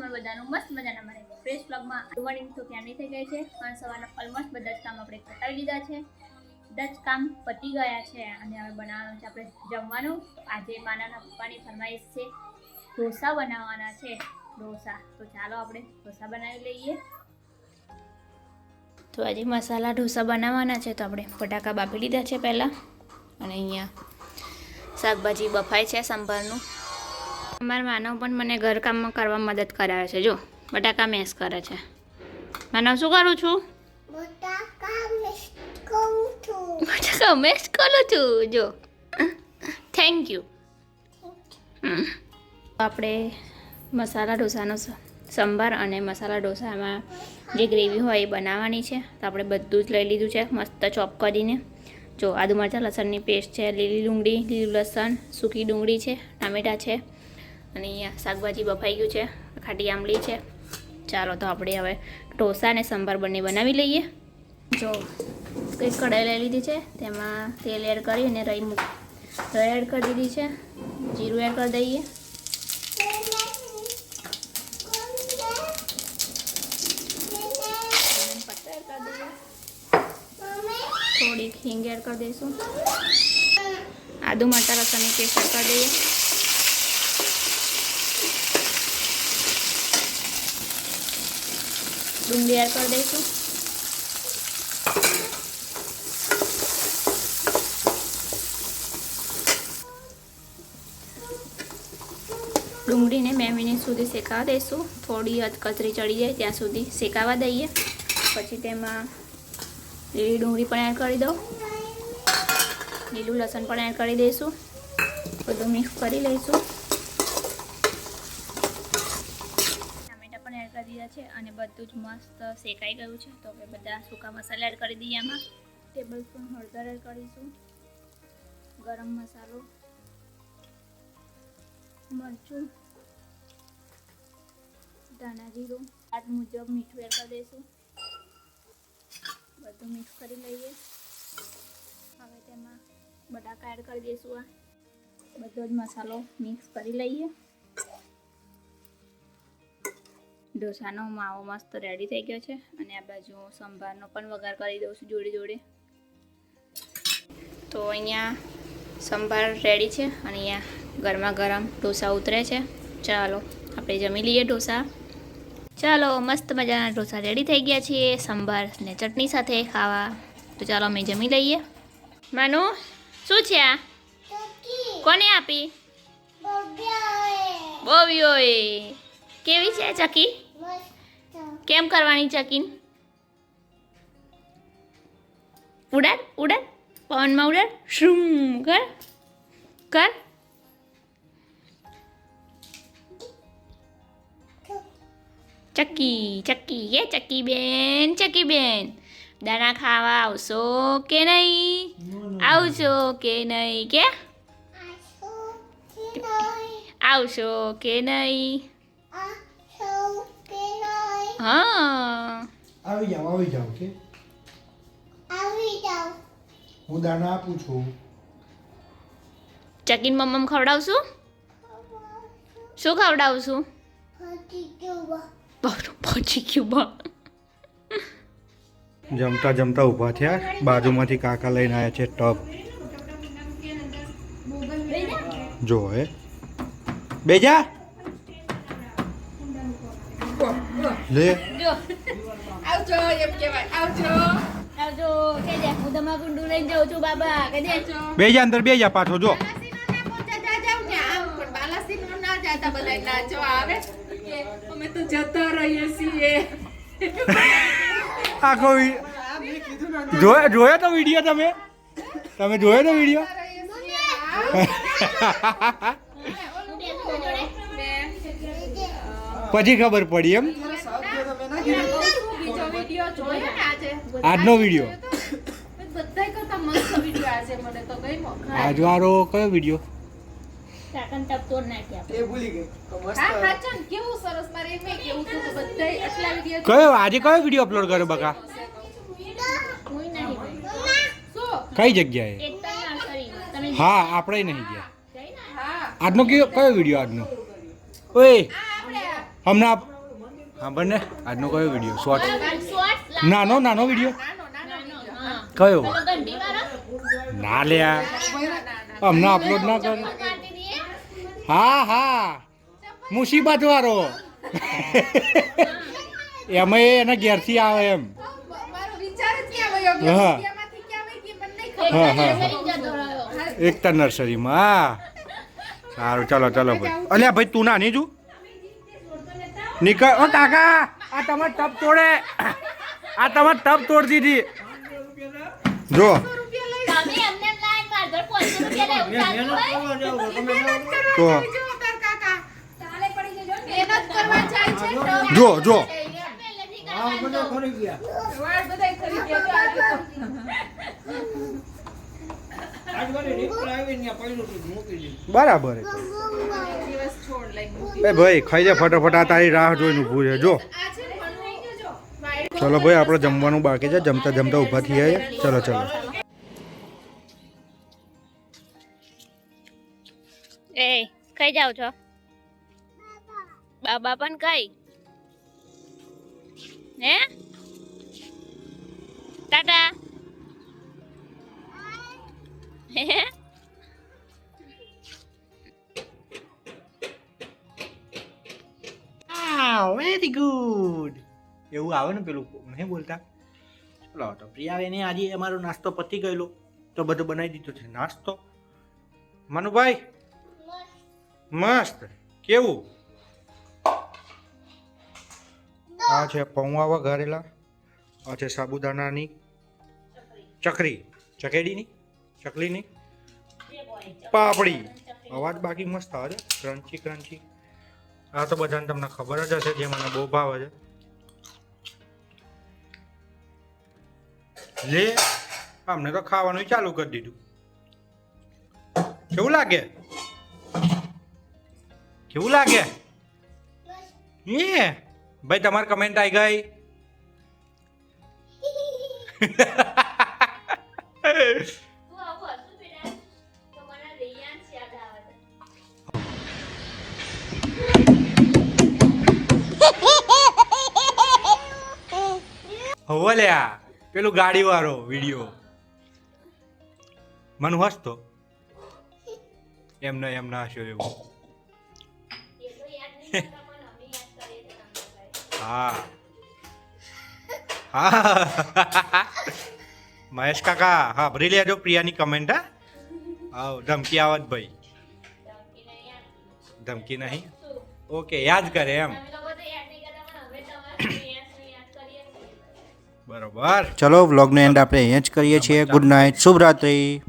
પણ બધાનું. મસ્ત મજાના મારે ફ્રેશ બ્લોગમાં મોર્નિંગ તો ક્યાંની થઈ ગઈ છે, પણ સવારના ઓલમોસ્ટ બધા જ કામ આપણે પતાવી લીધા છે. બધા જ કામ પતી ગયા છે અને હવે બનાવવાનું છે. આપણે જમવાનું. આજે માનાના પપ્પાની ફરમાઈશ છે, ઢોસા બનાવવાના છે. ઢોસા. તો ચાલો આપણે ઢોસા બનાવી લઈએ. તો આજે મસાલા ઢોસા બનાવવાના છે, તો આપણે બટાકા બાફી લીધા છે પહેલાં. અને અહીંયા શાકભાજી બફાય છે સંભારનું. અમારા માનવ પણ મને ઘરકામમાં કરવા મદદ કરાવે છે જો. બટાકા મેસ કરે છે. માનવ શું કરું છું? બટાકા મેશ કરું છું. જો. થેન્ક યુ આપણે મસાલા ઢોસાનો સંભાર અને મસાલા ઢોસામાં જે ગ્રેવી હોય એ બનાવવાની છે. તો આપણે બધું જ લઈ લીધું છે. મસ્ત ચોપ કરીને. જો આદુ મરચાં લસણની પેસ્ટ છે લીલી ડુંગળી લીલું લસણ સૂકી ડુંગળી છે ટામેટાં છે અને અહીંયા શાકભાજી બફાઈ ગયું છે, ખાટી આંબલી છે. ચાલો તો આપણે હવે ઢોસા અને સંભાર બંને બનાવી લઈએ. જો કંઈક કઢાઈ લઈ લીધી છે, તેમાં તેલ એડ કરી અને રહી મૂક. રહી એડ કરી દીધી છે, જીરું એડ કરી દઈએ. થોડીક હિંગ એડ કરી દઈશું. આદુ મરચાં, લસણની પેસ્ટ એડ કરી દઈએ. ડુંગળી એડ કરી દઈશું. ડુંગળીને બે મિનિટ સુધી શેકાવા દઈશું. થોડી કચરી ચડી જાય ત્યાં સુધી શેકાવા દઈએ. પછી તેમાં લીલી ડુંગળી પણ એડ કરી દઉં. લીલું લસણ પણ એડ કરી દઈશું. બધું મિક્સ કરી લઈશું ટામેટા પણ એડ કરી દીધા છે અને બધું જ મસ્ત શેકાઈ ગયું છે. તો હવે બધા સૂકા મસાલા એડ કરી દઈએ એમાં. ટેબલ સ્પૂન હળદર એડ કરીશું. ગરમ મસાલો. મરચું. ધાણા જીરું. સ્વાદ મુજબ મીઠું એડ કરી દઈશું. બધું મિક્સ કરી લઈએ. હવે તેમાં બટાકા એડ કરી દઈશું આ. બધો જ મસાલો મિક્સ કરી લઈએ. ઢોસાનો માવો મસ્ત રેડી થઈ ગયો છે અને આ બાજુ સંભારનો પણ વઘાર કરી દઉં છું જોડે જોડે. તો અહીંયા સંભાર રેડી છે અને અહીંયા ગરમા ગરમ ઢોસા ઉતરે છે. ચાલો આપણે જમી લઈએ ઢોસા. ચાલો મસ્ત મજાના ઢોસા રેડી થઈ ગયા છીએ. સંભાર ને ચટણી સાથે ખાવા. તો ચાલો અમે જમી લઈએ. માનુ શું છે આ? કોને આપી? બોવીઓએ કેવી છે ચકી? કેમ કરવાની ચકીન? ઉડાડ ઉડાડ. પવનમાં ઉડાડ. શ્રુમ કર કર. ચક્કી ચક્કી કે ચક્કી બેન ચક્કી બેન. દાણા ખાવા આવશો કે નહીં? આવશો કે નહીં? કે? આવશો કે નહીં? હા. આવી જાઓ આવી જાઓ કે હું દાણા આપું છું. ચકીન મમ્મમ ખવડાવશું? શું ખવડાવશું? પહોંચી ગયું જમતા જમતા ઊભા થયા. બાજુમાંથી કાકા લઈને આવ્યા છે ટબ. જો હે. બેજા? લે. આવજો એમ કહેવાય. આવજો. આવજો. કે દે હું તમારું કુંડું લઈને જાઉં છું બાબા. કે દે બેજા અંદર બેજા પાછો જો. આવે. કે અમે તો જતા રહીએ છીએ. આખો જોયો જોયો તો વીડિયો તમે? તમે જોયો તો વીડિયો? પછી ખબર પડી એમ? બીજો વિડિયો જોયો ને આજે આજનો વીડિયો બધાય કરતા મસ્ત વિડિયો આજે મને તો ગમ્યો આજવારો કયો વીડિયો કાકન ટપ તોડ નાખ્યા હા હા ચન કેવું સરસ મારે એમ કેવું હતું બધાય આટલા વિડિયો કયો આજે કયો વીડિયો અપલોડ કર્યો બકા? કઈ જગ્યાએ? હા આપણે નહીં ગયા. ગઈ ને. હા. આજનો કયો કયો વીડિયો આજનો? ઓય હમણાં હા બંને? આજનો કયો વીડિયો શોર્ટ નાનો નાનો વીડિયો નાનો નાનો video. હા. કયો? ના લ્યા અમને અપલોડ ના કર. હા હા. મુસીબત વાળો. એમાં એના ઘેરથી આવે એમ. મારો વિચાર જ ક્યાં વયો ગયો? હા. હા, હા. એકતા નર્સરીમાં હા. સારું ચાલો ચાલો. ભાઈ અલ્યા ભાઈ તું નાની છું? નીકળ. ઓ કાકા આ તમારે ટપ તોડે. આ તમારે ટપ તોડ દીધી જો. તમે એમને લાઈન મારધર 500 રૂપિયા લેવું ચાલતું હોય. મહેનત કરવા તો. જાય છે તાર કાકા. મહેનત કરવા જાય છે તો. જો જો. બરાબર એ ભાઈ ખાઈ જા ફટાફટ આ તારી રાહ જોઈને ઊભું છે જો. ચલો ભાઈ આપણે જમવાનું બાકી છે. જમતા જમતા ઊભા થઈ જાય ચલો ચલો. એ કઈ જાવ છો? બાબા પણ કઈ હે? ટાટા. હે? વેરી ગુડ એવું આવે ને પેલું નહીં બોલતા? ચલો, તો પ્રિયા એને આજે અમારો નાસ્તો પતી ગયેલો. તો બધું બનાવી દીધું છે. નાસ્તો? મનુભાઈ? મસ્ત. કેવું? આ છે પૌવા વઘારેલા. આ છે સાબુદાણાની ચકરી. ચકેડીની? ચકલીની? પાપડી. અવાજ બાકી મસ્ત આવે છે. ક્રન્ચી ક્રન્ચી આ તો બધાને તમને ખબર જ હશે જે મને બહુ ભાવે છે. લે અમને તો ખાવાનું ચાલુ કરી દીધું. કેવું લાગે? કેવું લાગે? એ ભાઈ, તમારી કમેન્ટ આવી ગઈ. તું લ્યા પેલું ગાડી વાળો વીડિયો. મન હસતો. એમને એમ ના હસ્યો એવું. હા. હા. મહેશ કાકા, હા, ભરી લેજો પ્રિયાની કમેન્ટ હા. આવ, ધમકી આવત ભાઈ. ધમકી નહીં? ઓકે, યાદ કરે એમ. બરોબર. ચલો વ્લોગનો એન્ડ આપણે અહીંયા જ કરીએ છીએ. Good night શુભરાત્રી.